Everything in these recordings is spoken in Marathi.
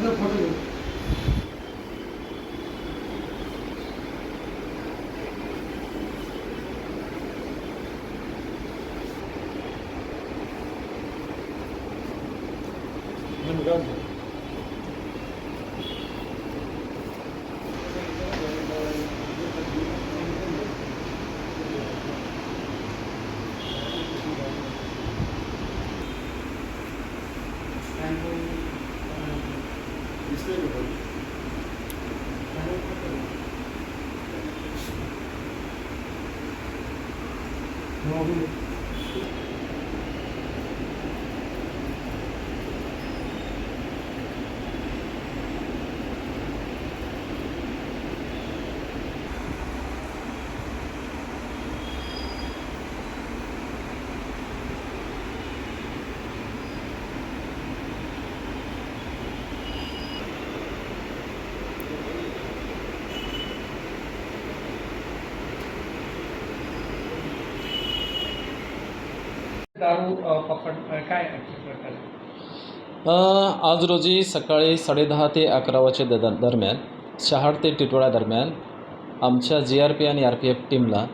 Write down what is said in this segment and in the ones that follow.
그래서 보존 그러니까 काय actual प्रकार आहे? अ, आज रोजी सकाळी साडेदहा ते अकरा वाजच्या दरम्यान शहाड ते टिटवाळा दरम्यान आमच्या जी आर पी आणि आर पी एफ टीमला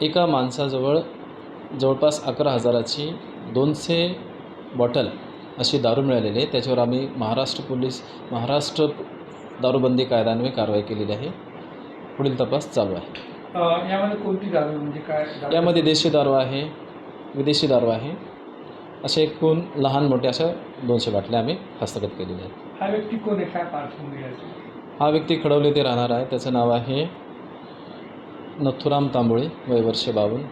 एका माणसाजवळ जवळपास अकरा हजाराची दोनशे बॉटल अशी दारू मिळालेली आहे. त्याच्यावर आम्ही महाराष्ट्र पोलीस महाराष्ट्र दारूबंदी कायद्यान्वये कारवाई केलेली आहे. पुढील तपास चालू आहे. यामध्ये कोणती दारू म्हणजे काय दारू? यामध्ये देशी दारू आहे. विदेशी दारू आहे असे एकूण लहान मोठे अशा दोनशे बाटल्या आम्ही हस्तगत केलेल्या आहेत. हा व्यक्ती कोण आहे? काय पार्श्वभूमी आहे? हा व्यक्ती खडवले ते राहणार आहे. त्याचं नाव आहे नथुराम तांबोळे वय वर्ष बावन्न.